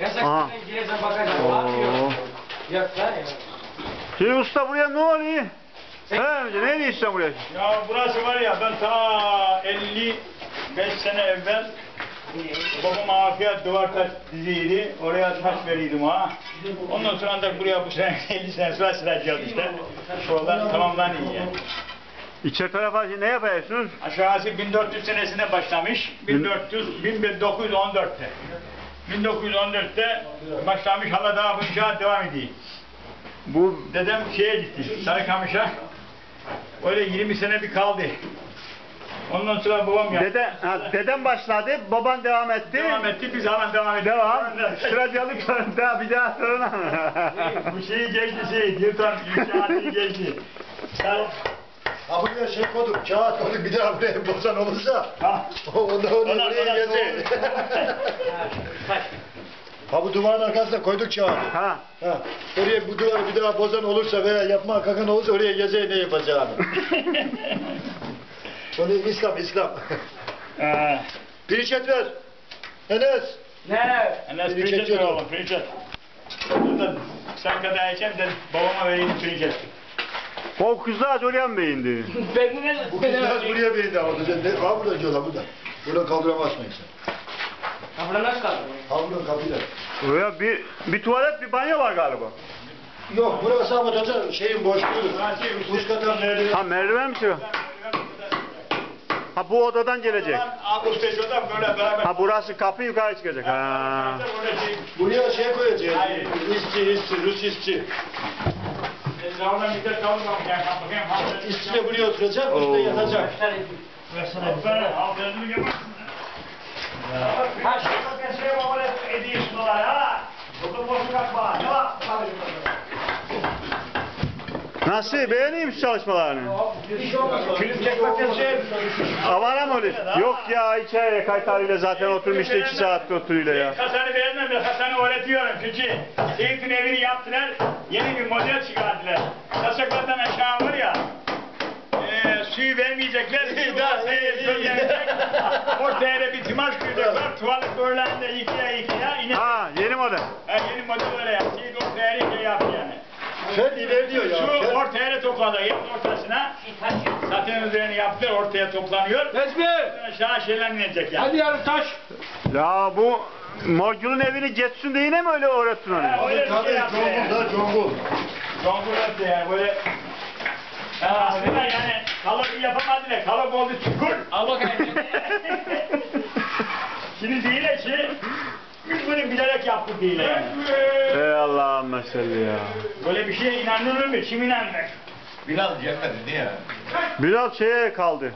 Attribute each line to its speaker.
Speaker 1: Yasak
Speaker 2: Aha. Oo. Şimdi usta buraya ne oluyor? He amca ne diyorsun buraya?
Speaker 3: Ya burası var ya ben ta 55 sene evvel babam afiyet duvar taş diziydi. Oraya taş veriydim ha. Ondan sonra da buraya bu sene 50 sene sonra sıracağız işte. Şuradan tamamlanıyor yani.
Speaker 2: İçeri tarafa ne yapıyorsunuz?
Speaker 3: Aşağısı 1400 senesinde başlamış. 1400 1914'te. 1914'te başlamış hala daha bu inşaat devam ediyor.
Speaker 2: Bu
Speaker 3: Dedem şeye gitti, Sarıkamış'a. Öyle 20 sene bir kaldı. Ondan sonra babam yaptı.
Speaker 2: dede, ha, dedem başladı, baban devam etti.
Speaker 3: Devam etti, biz hemen devam ettik.
Speaker 2: Devam. Sıracılık sonra bir daha sonra.
Speaker 3: Bu şeyi geçti şey, Newton inşaatı geçti. Sen,
Speaker 4: Ha buraya şey koyduk, kağıt koyduk bir daha buraya bozan olursa
Speaker 3: ha,
Speaker 4: o onu onu
Speaker 3: Ondan
Speaker 4: buraya
Speaker 3: sonra
Speaker 4: yazıyor.
Speaker 1: Taş.
Speaker 4: ha bu duvarın arkasına koyduk kağıt.
Speaker 2: ha.
Speaker 4: Ha, oraya bu duvarı bir daha bozan olursa veya yapma kalkan olursa oraya yazıyor ne yapacağını. Onu İslam, İslam.
Speaker 3: Ee,
Speaker 4: Pirinç et ver. Enes.
Speaker 1: Ne?
Speaker 3: Enes
Speaker 4: Pirinç
Speaker 3: pirinç et
Speaker 4: et
Speaker 3: oğlum, pirinç et. Burada sen kadar içeceğim de babama vereyim pirinç et.
Speaker 2: O kızlar oraya mı
Speaker 1: ne?
Speaker 4: Bu kızlar buraya de aldı. Sen ne? Ha burada diyorlar burada. Buradan kaldıramazsın sen.
Speaker 1: Kapıda nasıl kaldı?
Speaker 4: Ha buradan kapıyla.
Speaker 2: Oraya bir, bir tuvalet, bir banyo var galiba.
Speaker 4: Yok burası ama zaten şeyin boşluğudur. Üst katan nerede?
Speaker 2: Ha merdiven mi çıkıyor? Ha bu odadan gelecek.
Speaker 3: Beraber.
Speaker 2: Ha burası kapı yukarı çıkacak. Ha.
Speaker 3: Şey,
Speaker 4: Buraya şey koyacağız.
Speaker 3: Hayır.
Speaker 4: İşçi, işçi, Rus işçi.
Speaker 3: De kalın bakayım, bakayım, hafta
Speaker 4: İşçi de buraya oturacak, üstte yatacak.
Speaker 3: Böyle haftanızı yaparsın. Kaç bakın şey babana ediyorsun dolar ha. Burada boşluk atma. Ne var?
Speaker 2: Nasıl? Beğeniyor musun çalışmalarını?
Speaker 3: Film çekmekten şey.
Speaker 2: Avara mı öyle? Yok ya içeriye kaytarıyla zaten oturmuştu iki saat oturuyla ya.
Speaker 3: Hasan'ı beğenmem ben Hasan'ı öğretiyorum çünkü Seyit'in evini yaptılar, yeni bir model çıkardılar. Yasaklardan aşağı var ya, eee suyu vermeyecekler, suyu ortaya gönderecek, ortaya da bir timaş koyacaklar, tuvalet böyleğinde yıkaya yıkaya, ine...
Speaker 2: Ha yeni model.
Speaker 3: Ha, yeni model öyle yap, Seyit ortaya yıkaya yaptı yani.
Speaker 4: Sen ilerliyor ya. Sen-
Speaker 3: ortaya da topladı, yerin ortasına, zaten üzerine yaptılar, ortaya toplanıyor.
Speaker 1: Resmi.
Speaker 3: Aşağı şeyler inecek yani.
Speaker 1: Hadi yarın taş.
Speaker 2: Ya bu morculun evini geçsin de yine mi öyle öğrettin onu?
Speaker 3: Ha, öyle bir
Speaker 4: Tabii
Speaker 3: şey yaptı yani.
Speaker 4: Congul da Congul.
Speaker 3: Zongulat yani böyle ya aslında yani kalıbı yapamadılar. Kalıp oldu çukur.
Speaker 1: Al bakayım.
Speaker 3: Şimdi değil de şey biz bunu bilerek yaptık değil yani.
Speaker 2: Ey Allah'ım meselli ya.
Speaker 3: Böyle bir şeye inanılır mı? Kim inanır?
Speaker 5: Biraz yemedi niye?
Speaker 2: Biraz şeye kaldı.